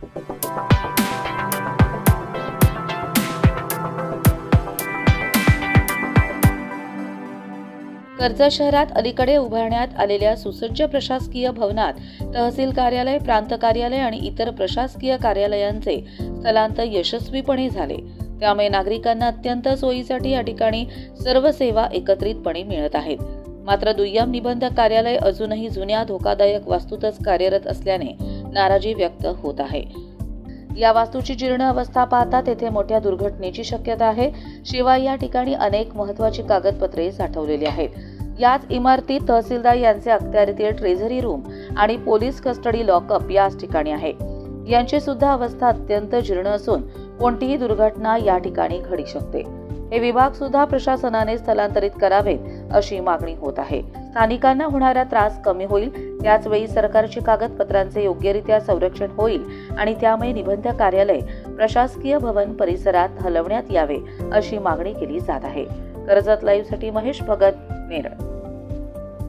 कर्जत शहरात अलीकडे उभारण्यात आलेल्या सुसज्ज प्रशासकीय भवनात तहसील कार्यालय प्रांत कार्यालय आणि इतर प्रशासकीय कार्यालयांचे स्थलांतर यशस्वीपणे झाले. त्यामुळे नागरिकांना अत्यंत सोयीसाठी या ठिकाणी सर्व सेवा एकत्रितपणे मिळत आहेत. मात्र दुय्यम निबंधक कार्यालय अजूनही जुन्या धोकादायक वास्तूतच कार्यरत असल्याने नाराजी व्यक्त होत आहे. या वास्तूची जीर्ण अवस्था पाहता तेथे मोठ्या दुर्घटनेची शक्यता आहे. शिवाय या ठिकाणी अनेक महत्वाची कागदपत्रे साठवलेली आहेत. याच इमारतीत तहसीलदार यांचे अखत्यारीतील ट्रेझरी रूम आणि पोलीस कस्टडी लॉकअप याच ठिकाणी आहे. यांची सुद्धा अवस्था अत्यंत जीर्ण असून कोणतीही दुर्घटना या ठिकाणी घडी शकते. हे विभाग सुद्धा प्रशासनाने स्थलांतरित करावेत अशी मागणी होत आहे. स्थानिकांना होणारा त्रास कमी होईल. त्याचवेळी सरकारची कागदपत्रांचे योग्यरित्या संरक्षण होईल आणि त्यामुळे निबंध कार्यालय प्रशासकीय भवन परिसरात हलवण्यात यावे अशी मागणी केली जात आहे. कर्जत लाईव्हसाठी महेश भगत नेरळ